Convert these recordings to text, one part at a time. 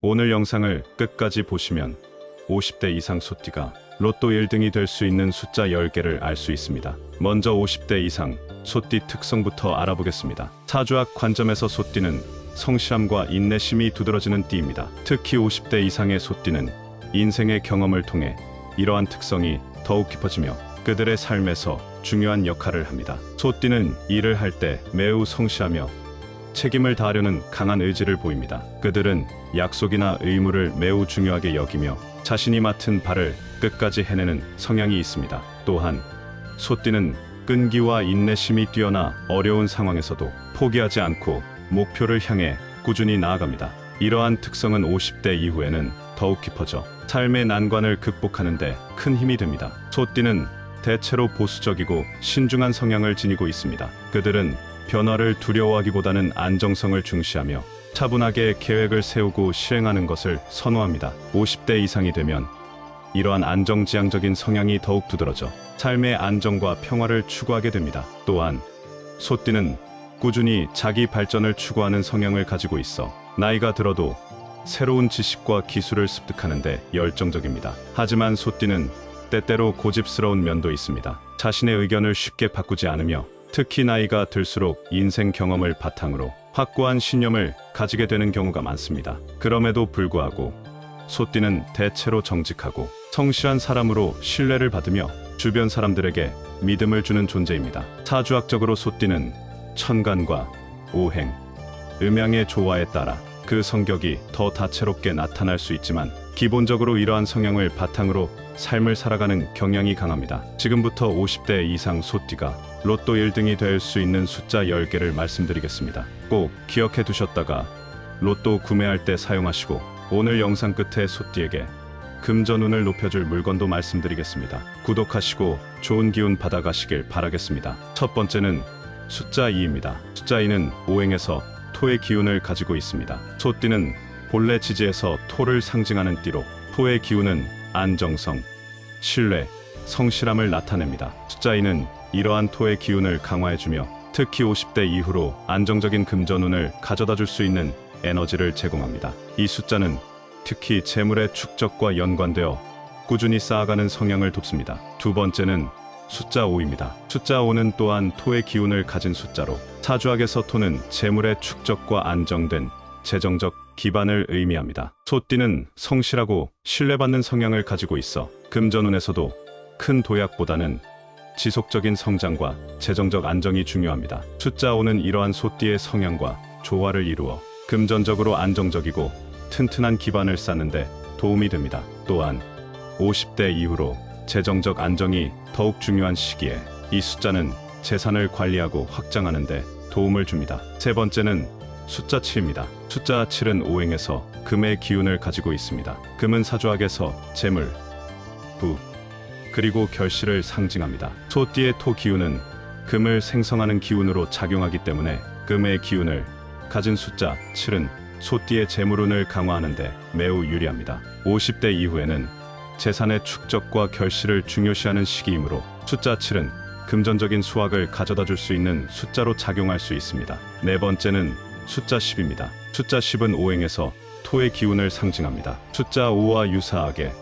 오늘 영상을 끝까지 보시면 50대 이상 소띠가 로또 1등이 될 수 있는 숫자 10개를 알 수 있습니다. 먼저 50대 이상 소띠 특성부터 알아보겠습니다. 사주학 관점에서 소띠는 성실함과 인내심이 두드러지는 띠입니다. 특히 50대 이상의 소띠는 인생의 경험을 통해 이러한 특성이 더욱 깊어지며 그들의 삶에서 중요한 역할을 합니다. 소띠는 일을 할 때 매우 성실하며 책임을 다하려는 강한 의지를 보입니다. 그들은 약속이나 의무를 매우 중요하게 여기며 자신이 맡은 바를 끝까지 해내는 성향이 있습니다. 또한 소띠는 끈기와 인내심이 뛰어나 어려운 상황에서도 포기하지 않고 목표를 향해 꾸준히 나아갑니다. 이러한 특성은 50대 이후에는 더욱 깊어져 삶의 난관을 극복하는데 큰 힘이 됩니다. 소띠는 대체로 보수적이고 신중한 성향을 지니고 있습니다. 그들은 변화를 두려워하기보다는 안정성을 중시하며 차분하게 계획을 세우고 실행하는 것을 선호합니다. 50대 이상이 되면 이러한 안정지향적인 성향이 더욱 두드러져 삶의 안정과 평화를 추구하게 됩니다. 또한 소띠는 꾸준히 자기 발전을 추구하는 성향을 가지고 있어 나이가 들어도 새로운 지식과 기술을 습득하는데 열정적입니다. 하지만 소띠는 때때로 고집스러운 면도 있습니다. 자신의 의견을 쉽게 바꾸지 않으며 특히 나이가 들수록 인생 경험을 바탕으로 확고한 신념을 가지게 되는 경우가 많습니다. 그럼에도 불구하고 소띠는 대체로 정직하고 성실한 사람으로 신뢰를 받으며 주변 사람들에게 믿음을 주는 존재입니다. 사주학적으로 소띠는 천간과 오행, 음양의 조화에 따라 그 성격이 더 다채롭게 나타날 수 있지만 기본적으로 이러한 성향을 바탕으로 삶을 살아가는 경향이 강합니다. 지금부터 50대 이상 소띠가 로또 1등이 될 수 있는 숫자 10개를 말씀드리겠습니다. 꼭 기억해 두셨다가 로또 구매할 때 사용하시고 오늘 영상 끝에 소띠에게 금전운을 높여줄 물건도 말씀드리겠습니다. 구독하시고 좋은 기운 받아가시길 바라겠습니다. 첫 번째는 숫자 2입니다. 숫자 2는 오행에서 토의 기운을 가지고 있습니다. 소띠는 본래 지지에서 토를 상징하는 띠로 토의 기운은 안정성, 신뢰, 성실함을 나타냅니다. 숫자 2는 이러한 토의 기운을 강화해주며 특히 50대 이후로 안정적인 금전운을 가져다 줄 수 있는 에너지를 제공합니다. 이 숫자는 특히 재물의 축적과 연관되어 꾸준히 쌓아가는 성향을 돕습니다. 두 번째는 숫자 5입니다. 숫자 5는 또한 토의 기운을 가진 숫자로 사주학에서 토는 재물의 축적과 안정된 재정적 기반을 의미합니다. 소띠는 성실하고 신뢰받는 성향을 가지고 있어 금전운에서도 큰 도약보다는 지속적인 성장과 재정적 안정이 중요합니다. 숫자 5는 이러한 소띠의 성향과 조화를 이루어 금전적으로 안정적이고 튼튼한 기반을 쌓는데 도움이 됩니다. 또한 50대 이후로 재정적 안정이 더욱 중요한 시기에 이 숫자는 재산을 관리하고 확장하는 데 도움을 줍니다. 세 번째는 숫자 7입니다. 숫자 7은 오행에서 금의 기운을 가지고 있습니다. 금은 사주학에서 재물, 부, 그리고 결실을 상징합니다. 소띠의 토 기운은 금을 생성하는 기운으로 작용하기 때문에 금의 기운을 가진 숫자 7은 소띠의 재물운을 강화하는데 매우 유리합니다. 50대 이후에는 재산의 축적과 결실을 중요시하는 시기이므로 숫자 7은 금전적인 수확을 가져다 줄 수 있는 숫자로 작용할 수 있습니다. 네 번째는 숫자 10입니다. 숫자 10은 오행에서 토의 기운을 상징합니다. 숫자 5와 유사하게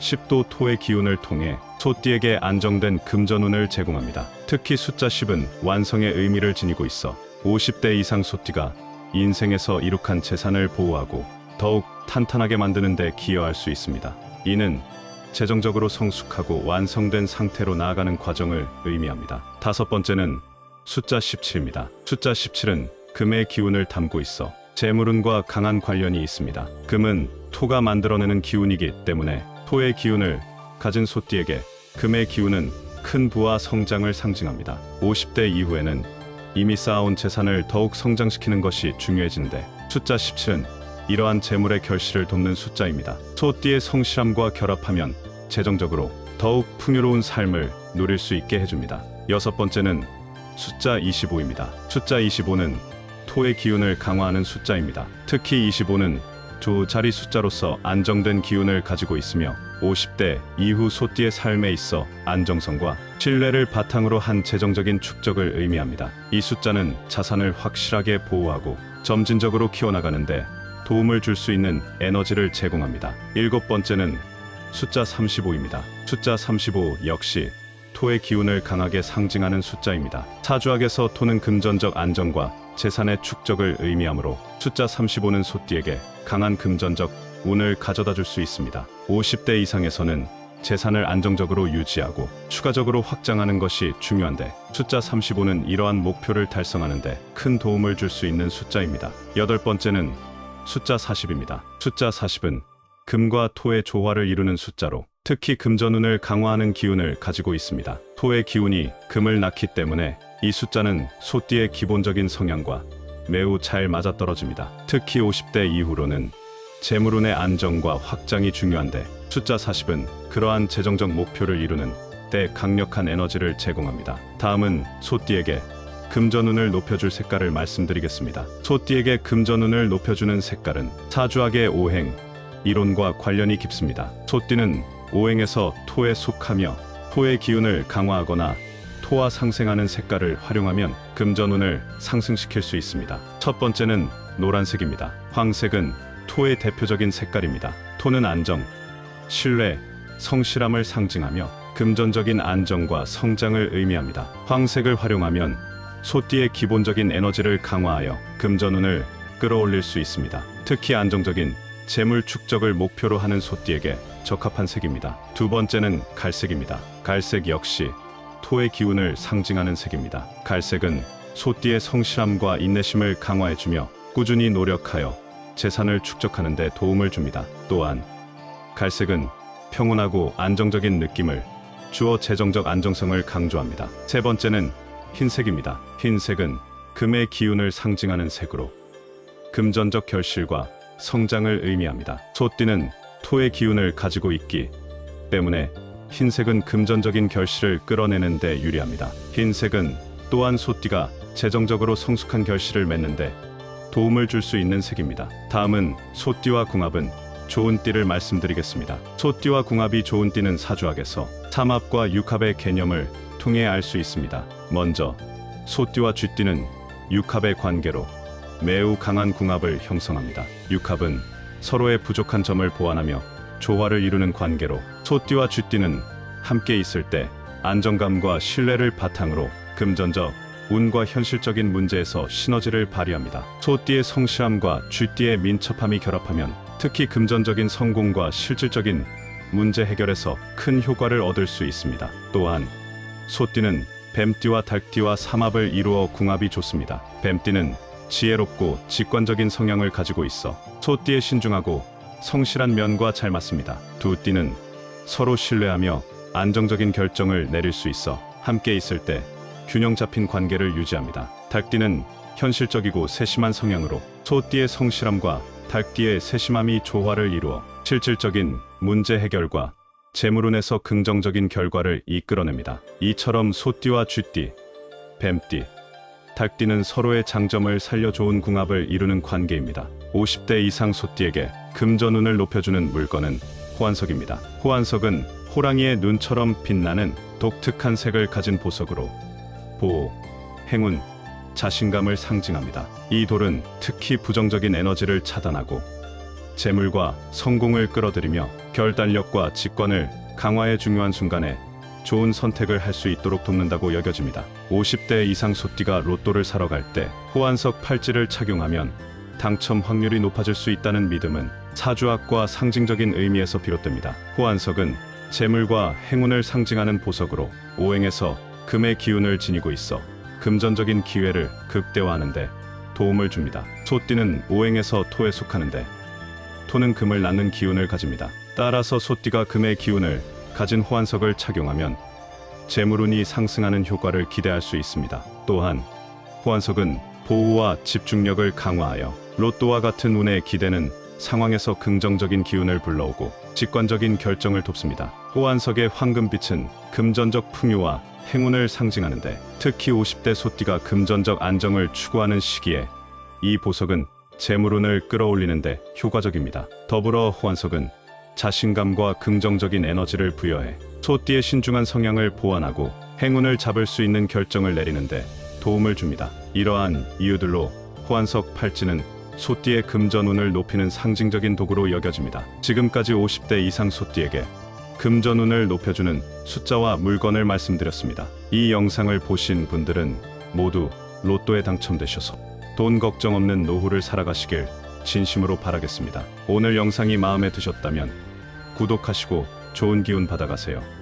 10도 토의 기운을 통해 소띠에게 안정된 금전운을 제공합니다. 특히 숫자 10은 완성의 의미를 지니고 있어 50대 이상 소띠가 인생에서 이룩한 재산을 보호하고 더욱 탄탄하게 만드는 데 기여할 수 있습니다. 이는 재정적으로 성숙하고 완성된 상태로 나아가는 과정을 의미합니다. 다섯 번째는 숫자 17입니다. 숫자 17은 금의 기운을 담고 있어 재물운과 강한 관련이 있습니다. 금은 토가 만들어내는 기운이기 때문에 토의 기운을 가진 소띠에게 금의 기운은 큰 부와 성장을 상징합니다. 50대 이후에는 이미 쌓아온 재산을 더욱 성장시키는 것이 중요해지는데 숫자 17은 이러한 재물의 결실을 돕는 숫자입니다. 소띠의 성실함과 결합하면 재정적으로 더욱 풍요로운 삶을 누릴 수 있게 해줍니다. 여섯 번째는 숫자 25입니다. 숫자 25는 토의 기운을 강화하는 숫자입니다. 특히 25는 조자리 숫자로서 안정된 기운을 가지고 있으며 50대 이후 소띠의 삶에 있어 안정성과 신뢰를 바탕으로 한 재정적인 축적을 의미합니다. 이 숫자는 자산을 확실하게 보호하고 점진적으로 키워나가는데 도움을 줄 수 있는 에너지를 제공합니다. 일곱 번째는 숫자 35입니다. 숫자 35 역시 토의 기운을 강하게 상징하는 숫자입니다. 사주학에서 토는 금전적 안정과 재산의 축적을 의미하므로 숫자 35는 소띠에게 강한 금전적 운을 가져다 줄 수 있습니다. 50대 이상에서는 재산을 안정적으로 유지하고 추가적으로 확장하는 것이 중요한데 숫자 35는 이러한 목표를 달성하는데 큰 도움을 줄 수 있는 숫자입니다. 여덟 번째는 숫자 40입니다. 숫자 40은 금과 토의 조화를 이루는 숫자로 특히 금전운을 강화하는 기운을 가지고 있습니다. 토의 기운이 금을 낳기 때문에 이 숫자는 소띠의 기본적인 성향과 매우 잘 맞아떨어집니다. 특히 50대 이후로는 재물운의 안정과 확장이 중요한데 숫자 40은 그러한 재정적 목표를 이루는 때 강력한 에너지를 제공합니다. 다음은 소띠에게 금전운을 높여줄 색깔을 말씀드리겠습니다. 소띠에게 금전운을 높여주는 색깔은 사주학의 오행, 이론과 관련이 깊습니다. 소띠는 오행에서 토에 속하며 토의 기운을 강화하거나 토와 상생하는 색깔을 활용하면 금전운을 상승시킬 수 있습니다. 첫 번째는 노란색입니다. 황색은 토의 대표적인 색깔입니다. 토는 안정, 신뢰, 성실함을 상징하며 금전적인 안정과 성장을 의미합니다. 황색을 활용하면 소띠의 기본적인 에너지를 강화하여 금전운을 끌어올릴 수 있습니다. 특히 안정적인 재물 축적을 목표로 하는 소띠에게 적합한 색입니다. 두 번째는 갈색입니다. 갈색 역시 토의 기운을 상징하는 색입니다. 갈색은 소띠의 성실함과 인내심을 강화해주며 꾸준히 노력하여 재산을 축적하는 데 도움을 줍니다. 또한 갈색은 평온하고 안정적인 느낌을 주어 재정적 안정성을 강조합니다. 세 번째는 흰색입니다. 흰색은 금의 기운을 상징하는 색으로 금전적 결실과 성장을 의미합니다. 소띠는 토의 기운을 가지고 있기 때문에 흰색은 금전적인 결실을 끌어내는 데 유리합니다. 흰색은 또한 소띠가 재정적으로 성숙한 결실을 맺는데 도움을 줄 수 있는 색입니다. 다음은 소띠와 궁합은 좋은 띠를 말씀드리겠습니다. 소띠와 궁합이 좋은 띠는 사주학에서 삼합과 육합의 개념을 통해 알 수 있습니다. 먼저 소띠와 쥐띠는 육합의 관계로 매우 강한 궁합을 형성합니다. 육합은 서로의 부족한 점을 보완하며 조화를 이루는 관계로 소띠와 쥐띠는 함께 있을 때 안정감과 신뢰를 바탕으로 금전적 운과 현실적인 문제에서 시너지를 발휘합니다. 소띠의 성실함과 쥐띠의 민첩함이 결합하면 특히 금전적인 성공과 실질적인 문제 해결에서 큰 효과를 얻을 수 있습니다. 또한 소띠는 뱀띠와 닭띠와 삼합을 이루어 궁합이 좋습니다. 뱀띠는 지혜롭고 직관적인 성향을 가지고 있어 소띠에 신중하고 성실한 면과 잘 맞습니다. 두 띠는 서로 신뢰하며 안정적인 결정을 내릴 수 있어 함께 있을 때 균형 잡힌 관계를 유지합니다. 닭띠는 현실적이고 세심한 성향으로 소띠의 성실함과 닭띠의 세심함이 조화를 이루어 실질적인 문제 해결과 재물운에서 긍정적인 결과를 이끌어냅니다. 이처럼 소띠와 쥐띠, 뱀띠, 닭띠는 서로의 장점을 살려 좋은 궁합을 이루는 관계입니다. 50대 이상 소띠에게 금전운을 높여주는 물건은 호환석입니다. 호환석은 호랑이의 눈처럼 빛나는 독특한 색을 가진 보석으로 보호, 행운, 자신감을 상징합니다. 이 돌은 특히 부정적인 에너지를 차단하고 재물과 성공을 끌어들이며 결단력과 직관을 강화해 중요한 순간에 좋은 선택을 할 수 있도록 돕는다고 여겨집니다. 50대 이상 소띠가 로또를 사러 갈 때 호환석 팔찌를 착용하면 당첨 확률이 높아질 수 있다는 믿음은 사주학과 상징적인 의미에서 비롯됩니다. 호환석은 재물과 행운을 상징하는 보석으로 오행에서 금의 기운을 지니고 있어 금전적인 기회를 극대화하는데 도움을 줍니다. 소띠는 오행에서 토에 속하는데 토는 금을 낳는 기운을 가집니다. 따라서 소띠가 금의 기운을 가진 호환석을 착용하면 재물운이 상승하는 효과를 기대할 수 있습니다. 또한 호환석은 보호와 집중력을 강화하여 로또와 같은 운에 기대는 상황에서 긍정적인 기운을 불러오고 직관적인 결정을 돕습니다. 호환석의 황금빛은 금전적 풍요와 행운을 상징하는데 특히 50대 소띠가 금전적 안정을 추구하는 시기에 이 보석은 재물운을 끌어올리는데 효과적입니다. 더불어 호환석은 자신감과 긍정적인 에너지를 부여해 소띠의 신중한 성향을 보완하고 행운을 잡을 수 있는 결정을 내리는데 도움을 줍니다. 이러한 이유들로 호환석 팔찌는 소띠의 금전운을 높이는 상징적인 도구로 여겨집니다. 지금까지 50대 이상 소띠에게 금전운을 높여주는 숫자와 물건을 말씀드렸습니다. 이 영상을 보신 분들은 모두 로또에 당첨되셔서 돈 걱정 없는 노후를 살아가시길 진심으로 바라겠습니다. 오늘 영상이 마음에 드셨다면 구독하시고 좋은 기운 받아가세요.